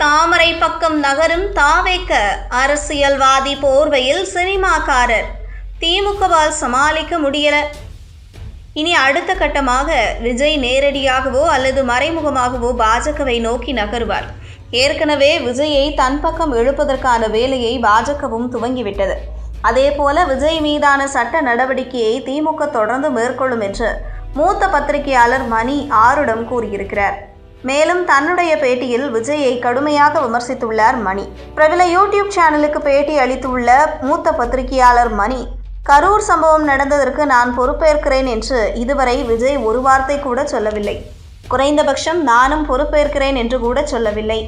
தாமரை பக்கம் நகரும் தாவேக்க அரசியல்வாதி போர்வையில் சினிமாக்காரர். திமுகவால் சமாளிக்க முடியல. இனி அடுத்த கட்டமாக விஜய் நேரடியாகவோ அல்லது மறைமுகமாகவோ பாஜகவை நோக்கி நகருவார். ஏற்கனவே விஜயை தன் பக்கம் எழுப்பதற்கான வேலையை பாஜகவும் துவங்கிவிட்டது. அதேபோல விஜய் மீதான சட்ட நடவடிக்கையை திமுக தொடர்ந்து மேற்கொள்ளும் என்று மூத்த பத்திரிகையாளர் மணி ஆருடம் கூறியிருக்கிறார். மேலும் தன்னுடைய பேட்டியில் விஜயை கடுமையாக விமர்சித்துள்ளார் மணி. பிரபல யூடியூப் சேனலுக்கு பேட்டி அளித்துள்ள மூத்த பத்திரிகையாளர் மணி கரூர் சம்பவம் நடந்ததற்கு நான் பொறுப்பேற்கிறேன் என்று இதுவரை விஜய் ஒரு வார்த்தை கூட சொல்லவில்லை. குறைந்தபட்சம் நானும் பொறுப்பேற்கிறேன் என்று கூட சொல்லவில்லை.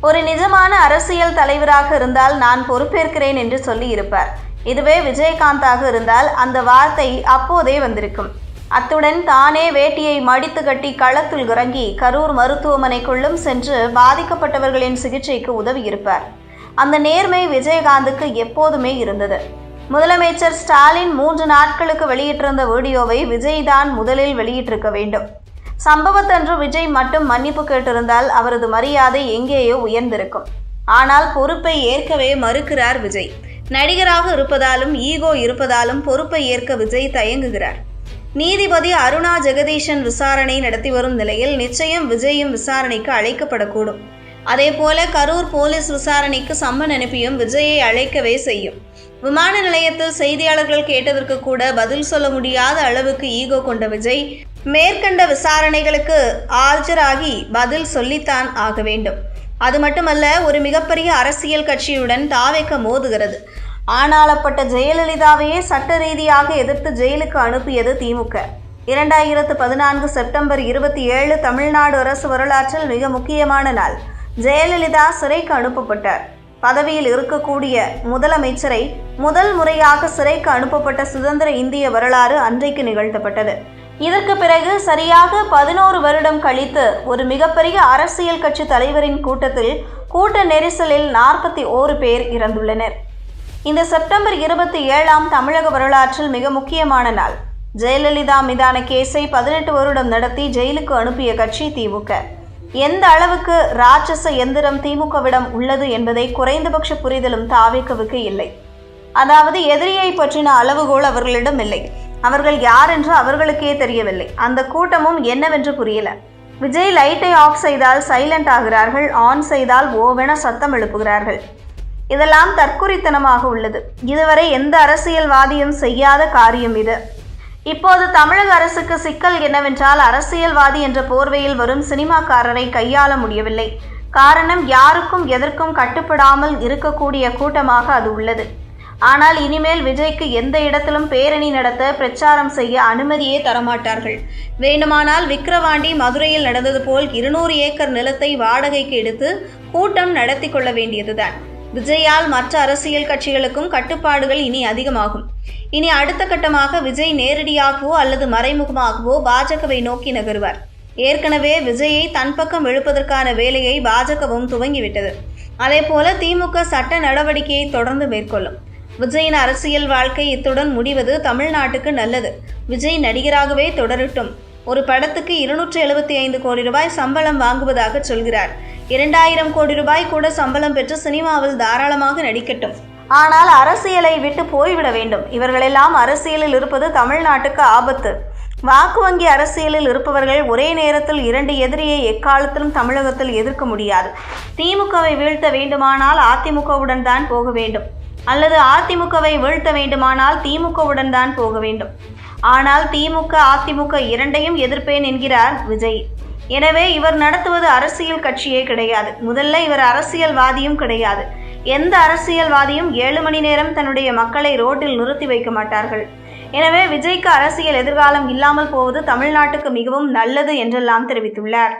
ஒரு நிஜமான அரசியல் தலைவராக இருந்தால் நான் பொறுப்பேற்கிறேன் என்று சொல்லி இருப்பார் இதுவே விஜயகாந்தாக இருந்தால் அந்த வார்த்தை அப்போதே வந்திருக்கும். அத்துடன் தானே வேட்டியை மடித்து கட்டி களத்தில் இறங்கி கரூர் மருத்துவமனைக்குள்ளும் சென்று பாதிக்கப்பட்டவர்களின் சிகிச்சைக்கு உதவியிருப்பார். அந்த நேர்மை விஜயகாந்துக்கு எப்போதுமே இருந்தது. முதலமைச்சர் ஸ்டாலின் மூன்று நாட்களுக்கு வெளியிட்டிருந்த வீடியோவை விஜய் தான் முதலில் வெளியிட்டிருக்க வேண்டும். சம்பவத்தன்று விஜய் மட்டும் மன்னிப்பு கேட்டிருந்தால் அவரது மரியாதை எங்கேயோ உயர்ந்திருக்கும். ஆனால் பொறுப்பை ஏற்கவே மறுக்கிறார் விஜய். நடிகராக இருப்பதாலும் ஈகோ இருப்பதாலும் பொறுப்பை ஏற்க விஜய் தயங்குகிறார். நீதிபதி அருணா ஜெகதீஷன் விசாரணை நடத்தி வரும் நிலையில் நிச்சயம் விஜயும் விசாரணைக்கு அழைக்கப்படக்கூடும். அதேபோல கரூர் போலீஸ் விசாரணைக்கு சம்மன் அனுப்பியும் விஜயை அழைக்கவே செய்யும். விமான நிலையத்தில் செய்தியாளர்கள் கேட்டதற்கு கூட பதில் சொல்ல முடியாத அளவுக்கு ஈகோ கொண்ட விஜய் மேற்கண்ட விசாரணைகளுக்கு ஆஜராகி பதில் சொல்லித்தான் ஆக வேண்டும். அது மட்டுமல்ல ஒரு மிகப்பெரிய அரசியல் கட்சியுடன் தாவேக்க மோதுகிறது. ஆனாலப்பட்ட ஜெயலலிதாவையே சட்ட ரீதியாக எதிர்த்து ஜெயிலுக்கு அனுப்பியது திமுக. இரண்டாயிரத்து பதினான்கு செப்டம்பர் இருபத்தி ஏழு தமிழ்நாடு அரசு வரலாற்றில் மிக முக்கியமான நாள். ஜெயலலிதா சிறைக்கு அனுப்பப்பட்டார். பதவியில் இருக்கக்கூடிய முதலமைச்சரை முதல் முறையாக சிறைக்கு அனுப்பப்பட்ட சுதந்திர இந்திய வரலாறு அன்றைக்கு நிகழ்த்தப்பட்டது. இதற்கு பிறகு சரியாக பதினோரு வருடம் கழித்து ஒரு மிகப்பெரிய அரசியல் கட்சி தலைவரின் கூட்டத்தில் கூட்ட நெரிசலில் நாற்பத்தி ஓரு பேர் இறந்துள்ளனர். இந்த செப்டம்பர் இருபத்தி ஏழாம் தமிழக வரலாற்றில் மிக முக்கியமான நாள். ஜெயலலிதா மீதான கேஸை பதினெட்டு வருடம் நடத்தி ஜெயிலுக்கு அனுப்பிய கட்சி திமுக எந்த அளவுக்கு ராட்சச எந்திரம் திமுகவிடம் உள்ளது என்பதை குறைந்தபட்ச புரிதலும் தாவிக்கவுக்கு இல்லை. அதாவது எதிரியை பற்றின அளவுகோல் அவர்களிடம் இல்லை. அவர்கள் யார் என்று அவர்களுக்கே தெரியவில்லை. அந்த கூட்டமும் என்னவென்று புரியல. விஜய் லைட்டை ஆஃப் செய்தால் சைலண்ட் ஆகிறார்கள் ஆன் செய்தால் ஓவென சத்தம் எழுப்புகிறார்கள். இதெல்லாம் தற்குறித்தனமாக உள்ளது. இதுவரை எந்த அரசியல்வாதியும் செய்யாத காரியம் இது. இப்போது தமிழக அரசுக்கு சிக்கல் என்னவென்றால் அரசியல்வாதி என்ற போர்வையில் வரும் சினிமாக்காரரை கையாள முடியவில்லை. காரணம் யாருக்கும் எதற்கும் கட்டுப்படாமல் இருக்கக்கூடிய கூட்டமாக அது உள்ளது. ஆனால் இனிமேல் விஜய்க்கு எந்த இடத்திலும் பேரணி நடத்த பிரச்சாரம் செய்ய அனுமதியே தரமாட்டார்கள். வேண்டுமானால் விக்கிரவாண்டி மதுரையில் நடந்தது போல் இருநூறு ஏக்கர் நிலத்தை வாடகைக்கு எடுத்து கூட்டம் நடத்தி கொள்ள வேண்டியதுதான். விஜயால் மற்ற அரசியல் கட்சிகளுக்கும் கட்டுப்பாடுகள் இனி அதிகமாகும். இனி அடுத்த கட்டமாக விஜய் நேரடியாகவோ அல்லது மறைமுகமாகவோ பாஜகவை நோக்கி நகருவார். ஏற்கனவே விஜயை தன் பக்கம் இழுப்பதற்கான வேலையை பாஜகவும் துவங்கிவிட்டது. அதேபோல திமுக சட்ட நடவடிக்கையை தொடர்ந்து மேற்கொள்ளும். விஜயின் அரசியல் வாழ்க்கை இத்துடன் முடிவது தமிழ்நாட்டுக்கு நல்லது. விஜய் நடிகராகவே தொடரட்டும். ஒரு படத்துக்கு இருநூற்று எழுபத்தி ஐந்து கோடி ரூபாய் சம்பளம் வாங்குவதாக சொல்கிறார். இரண்டாயிரம் கோடி ரூபாய் கூட சம்பளம் பெற்று சினிமாவில் தாராளமாக நடிக்கட்டும். ஆனால் அரசியலை விட்டு போய்விட வேண்டும். இவர்களெல்லாம் அரசியலில் இருப்பது தமிழ்நாட்டுக்கு ஆபத்து. வாக்கு வங்கி அரசியலில் இருப்பவர்கள் ஒரே நேரத்தில் இரண்டு எதிரியை எக்காலத்திலும் தமிழகத்தில் எதிர்க்க முடியாது. திமுகவை வீழ்த்த வேண்டுமானால் அதிமுகவுடன் தான் போக வேண்டும். அல்லது அதிமுகவை வீழ்த்த வேண்டுமானால் திமுகவுடன் தான் போக வேண்டும். ஆனால் திமுக அதிமுக இரண்டையும் எதிர்ப்பேன் என்கிறார் விஜய். எனவே இவர் நடத்துவது அரசியல் கட்சியே கிடையாது. முதல்ல இவர் அரசியல்வாதியும் கிடையாது. எந்த அரசியல்வாதியும் ஏழு மணி நேரம் தன்னுடைய மக்களை ரோட்டில் நிறுத்தி வைக்க மாட்டார்கள். எனவே விஜய்க்கு அரசியல் எதிர்காலம் இல்லாமல் போவது தமிழ்நாட்டுக்கு மிகவும் நல்லது என்றெல்லாம் தெரிவித்துள்ளார்.